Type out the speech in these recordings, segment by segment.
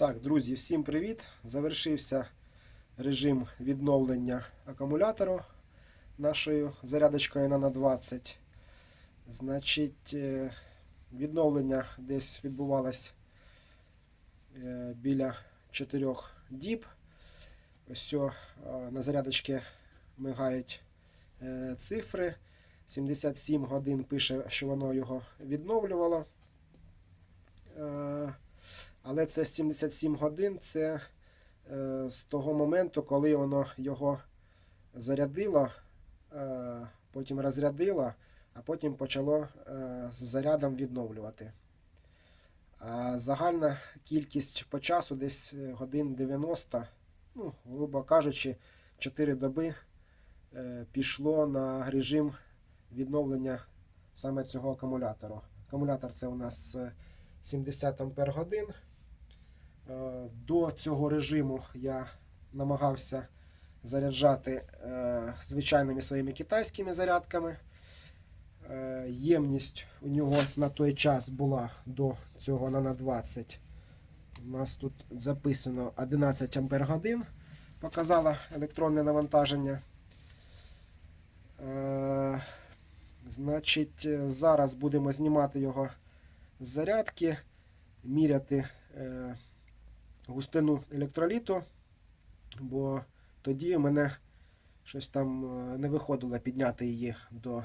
Так, друзі, всім привіт! Завершився режим відновлення акумулятору нашою зарядочкою на 20. Значить, е, відновлення десь відбувалось е, біля 4 діб. Ось е, на зарядочці мигають цифри. 77 годин пише, що воно його відновлювало. Але це 77 годин це е, з того моменту, коли воно його зарядило, е, потім розрядило, а потім почало е, з зарядом відновлювати. А загальна кількість по часу десь годин 90, ну, грубо кажучи, 4 доби пішло на режим відновлення саме цього акумулятору. Акумулятор це у нас 70 ампер годин. Е, До цього режиму я намагався заряджати е, звичайними своїми китайськими зарядками. Е, Ємність у нього на той час була до цього на 20. У нас тут записано 11 ампер годин. Показала електронне навантаження. Значить, зараз будемо знімати його зарядки, міряти е, густину електроліту, бо тоді в мене щось там е, не виходило підняти її до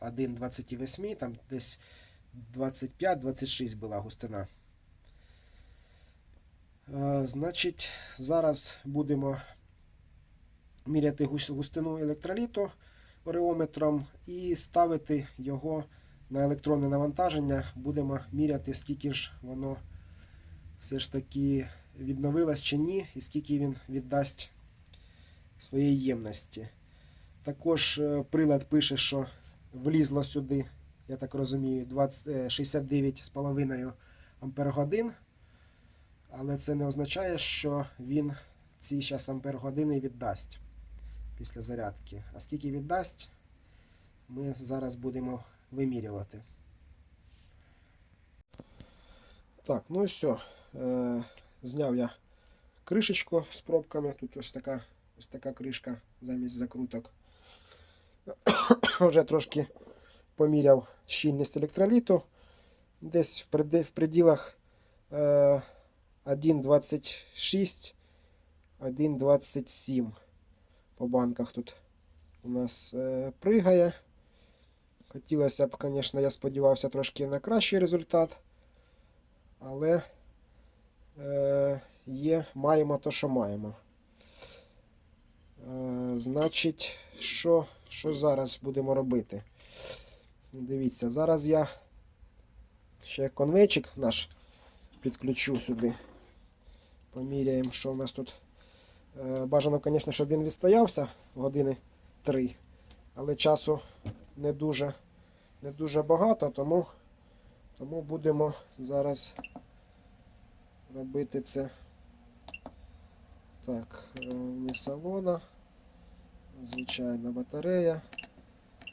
1,28, там десь 25-26 була густина. Е, Значить, зараз будемо міряти густину електроліту ореометром і ставити його на електронне навантаження. Будемо міряти, скільки ж воно все ж таки відновилось чи ні, і скільки він віддасть своєї ємності. Також е, прилад пише, що влізло сюди, я так розумію, 20, е, 69,5 ампер годин. Але це не означає, що він ці зараз ампер години віддасть після зарядки. А скільки віддасть, ми зараз будемо вимірювати. Так, ну і все. Зняв я кришечку з пробками. Тут ось така, ось така кришка замість закруток. Вже трошки поміряв щільність електроліту. Десь в, е, 1,26, 1,27 по банках тут у нас е, пригає. Хотілося б, звісно, я сподівався трошки на кращий результат. Але е, є, маємо то, що маємо. Е, значить, що, що зараз будемо робити? Дивіться, зараз я ще конвейчик наш підключу сюди. Поміряємо, що у нас тут. Е, Бажано, звісно, щоб він відстоявся години 3, але часу не дуже, не дуже багато, тому, тому будемо зараз робити це. Так, е, вне салона, звичайна батарея,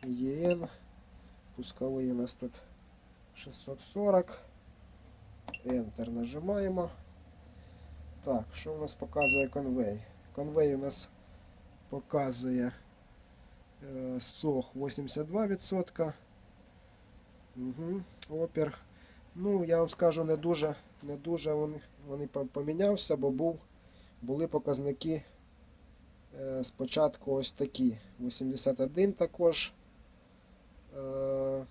ЄН, пусковий у нас тут 640. Enter нажимаємо. Так, що у нас показує конвей? Конвей у нас показує сох 82%. Угу. Ну, я вам скажу, не дуже, не дуже вони, вони помінявся, бо був, були показники е, спочатку ось такі. 81 також. Е,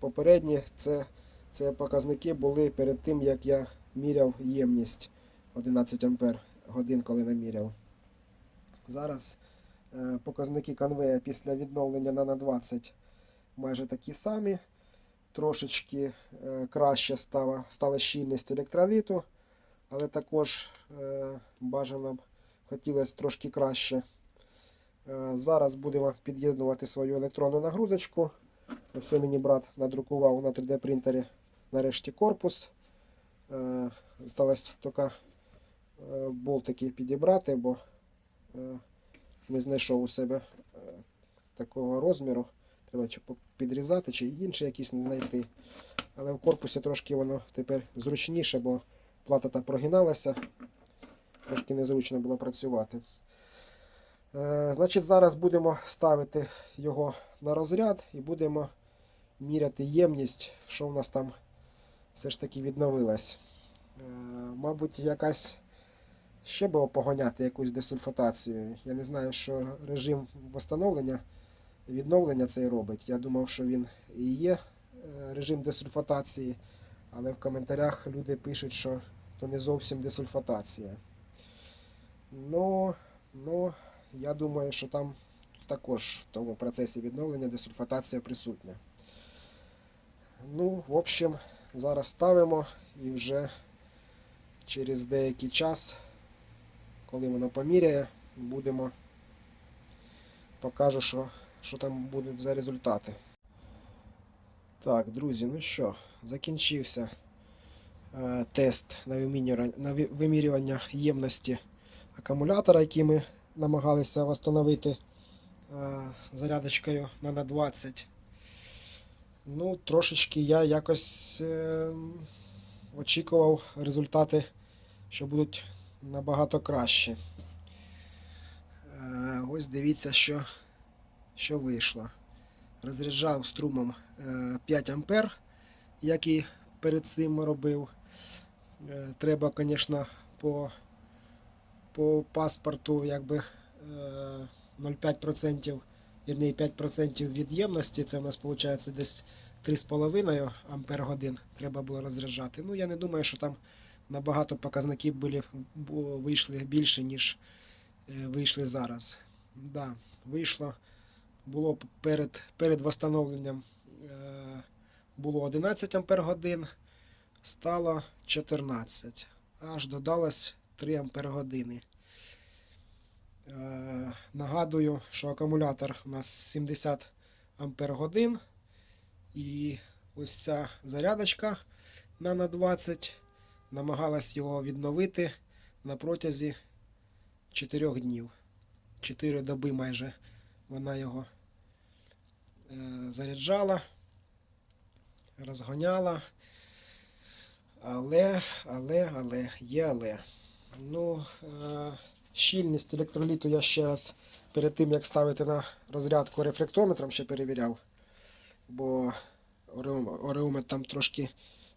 попередні це, це показники були перед тим, як я міряв ємність 11 ампер годин, коли наміряв. Зараз е, показники конвея після відновлення на 20 майже такі самі. Трошечки е, краще стала, стала щільність електроліту, але також е, бажано б хотілося трошки краще. Е, зараз будемо під'єднувати свою електронну нагрузочку. Ось мені брат надрукував на 3D принтері нарешті корпус. Е, Сталося тільки е, болтики підібрати, бо е, не знайшов у себе е, такого розміру. Треба чи підрізати, чи інші якісь не знайти. Але в корпусі трошки воно тепер зручніше, бо плата та прогиналася. Трошки незручно було працювати. Е, значить, зараз будемо ставити його на розряд і будемо міряти ємність, що в нас там все ж таки відновилось. Е, мабуть, якась ще було погоняти якусь десульфатацію. Я не знаю, що режим восстановлення, відновлення цей робить. Я думав, що він і є е, режим десульфатації, але в коментарях люди пишуть, що то не зовсім десульфатація. Ну, ну, я думаю, що там також в тому процесі відновлення десульфатація присутня. Ну, в общем, зараз ставимо і вже через деякий час, коли воно поміряє, будемо покажу, що, що там будуть за результати. Так, друзі, ну що, закінчився е, тест на вимірювання, на вимірювання ємності акумулятора, який ми намагалися встановити е, зарядочкою на 20. Ну, трошечки я якось е, очікував результати, що будуть набагато кращі. Е, ось дивіться, що, що вийшло. Розряджав струмом е, 5 ампер, як і перед цим робив. Е, треба, звісно, по, по паспорту якби е, 0,5%, вірні 5% від ємності. Це у нас виходить десь 3,5 ампер годин треба було розряджати. Ну, я не думаю, що там набагато показників були, вийшли більше, ніж е, вийшли зараз. Да, вийшло, було перед, перед восстановленням е, було 11 ампер годин, стало 14. Аж додалось 3 ампер години. Е, нагадую, що акумулятор у нас 70 ампер годин. І ось ця зарядочка на 20 намагалась його відновити на протязі 4 днів. 4 доби майже вона його е, заряджала, розганяла. Але, але, але, є але. Ну, е, щільність електроліту я ще раз перед тим, як ставити на розрядку рефлектометром, ще перевіряв бо ореометр там трошки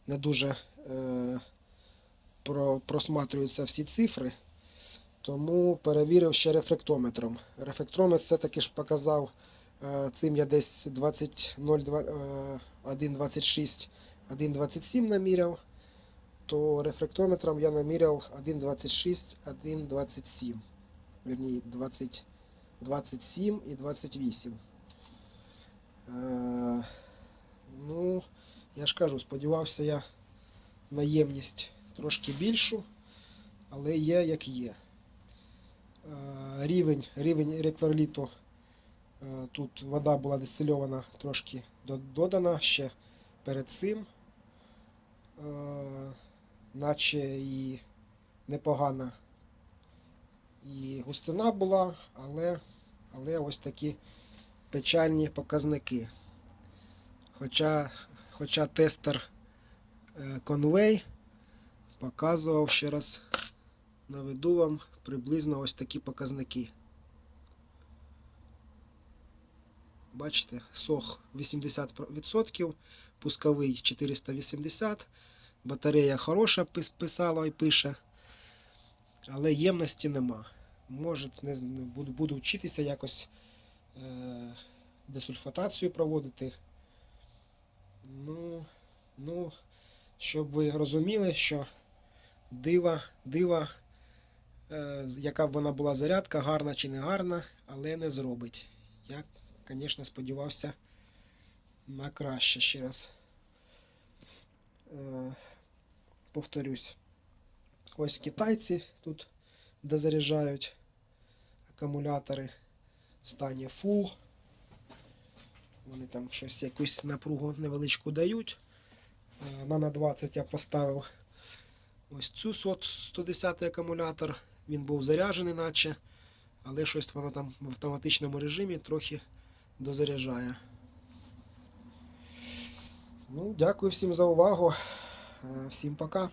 не дуже е, просматрюються всі цифри. Тому перевірив ще рефлектометром. Рефлектометр все-таки ж показав, е, цим я десь 1,26, 1,27 наміряв, то рефлектометром я наміряв 1,26, 1,27. Вірні, 20, 27 і 28. Е, ну, я ж кажу, сподівався я на ємність трошки більшу, але є як є. Е, рівень, рівень електроліту. е, Тут вода була дистильована трошки додана ще перед цим. Е, наче і непогана і густина була, але, але ось такі печальні показники. Хоча, хоча тестер Conway показував ще раз наведу вам приблизно ось такі показники. Бачите, сох 80%, пусковий 480, батарея хороша писала і пише, але ємності нема. Може, не буду, буду вчитися якось е, десульфатацію проводити. Ну, ну, щоб ви розуміли, що дива, дива, е, яка б вона була зарядка, гарна чи не гарна, але не зробить. Я, звісно, сподівався на краще ще раз. Е, повторюсь. Ось китайці тут дозаряджають акумулятори в стані full. Вони там щось якусь напругу невеличку дають. Е, На на 20 я поставив Ось цю 110 акумулятор, він був заряджений, наче, але щось воно там в автоматичному режимі трохи дозаряджає. Ну, Дякую всім за увагу. Е, всім пока.